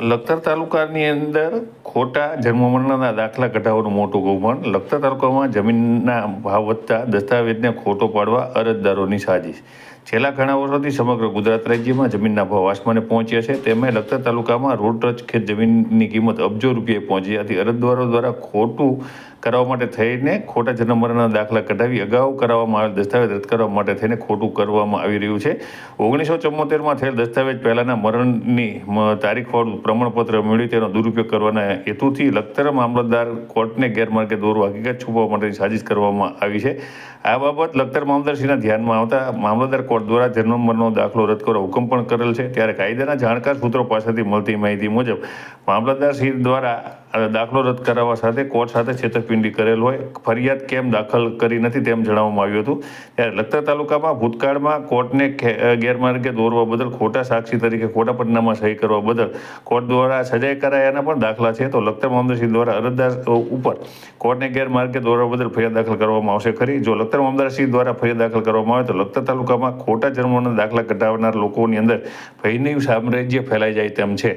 લખતર તાલુકાની અંદર ખોટા જન્મમરણના દાખલા કઢાવવાનું મોટું કૌભાંડ લખતર તાલુકામાં જમીનના ભાવ વધતા દસ્તાવેજને ખોટો પાડવા અરજદારોની સાજિશ. છેલ્લા ઘણા વર્ષોથી સમગ્ર ગુજરાત રાજ્યમાં જમીનના ભાવ આસમાને પહોંચ્યા છે. તેમાં લખતર તાલુકામાં રોડ ટચ ખેત જમીનની કિંમત અબજો રૂપિયે પહોંચી હતી. અરજદારો દ્વારા ખોટું કરાવવા માટે થઈને ખોટા જન્મમરણના દાખલા કઢાવી અગાઉ કરાવવામાં આવેલ દસ્તાવેજ રદ કરવા માટે થઈને ખોટું કરવામાં આવી રહ્યું છે. ઓગણીસો ચુમ્મોતેરમાં થયેલ દસ્તાવેજ પહેલાંના મરણની તારીખવાળું પ્રમાણપત્ર મેળવી તેનો દુરુપયોગ કરવાના હેતુથી લખતર મામલતદાર કોર્ટને ગેરમાર્ગે દોરવા હકીકત છુપાવવા માટેની સાજિશ કરવામાં આવી છે. આ બાબત લખતર મામલતદારશ્રીના ધ્યાનમાં આવતા મામલતદાર કોર્ટ દ્વારા જન્મમરણનો દાખલો રદ કરવા હુકમ પણ કરેલ છે. ત્યારે કાયદાના જાણકાર સૂત્રો પાસેથી મળતી માહિતી મુજબ મામલતદારશ્રી દ્વારા દાખલો રદ કરાવવા સાથે કોર્ટ સાથે છેતરપિંડી કરેલ હોય, ફરિયાદ કેમ દાખલ કરી નથી તેમ જણાવવામાં આવ્યું હતું. ત્યારે લખતર તાલુકામાં ભૂતકાળમાં કોર્ટને ગેરમાર્ગે દોરવા બદલ ખોટા સાક્ષી તરીકે ખોટા પટનામાં સહી કરવા બદલ કોર્ટ દ્વારા સજાય કરાયાના પણ દાખલા છે. તો લખતર મામદારસિંહ દ્વારા અરજદાર ઉપર કોર્ટને ગેરમાર્ગે દોરવા બદલ ફરિયાદ દાખલ કરવામાં આવશે ખરી. જો લખતર મામદારસિંહ દ્વારા ફરિયાદ દાખલ કરવામાં આવે તો લખતર તાલુકામાં ખોટા જન્મોના દાખલા કઢાવનાર લોકોની અંદર ભયની સામ્રાજ્ય ફેલાઈ જાય તેમ છે.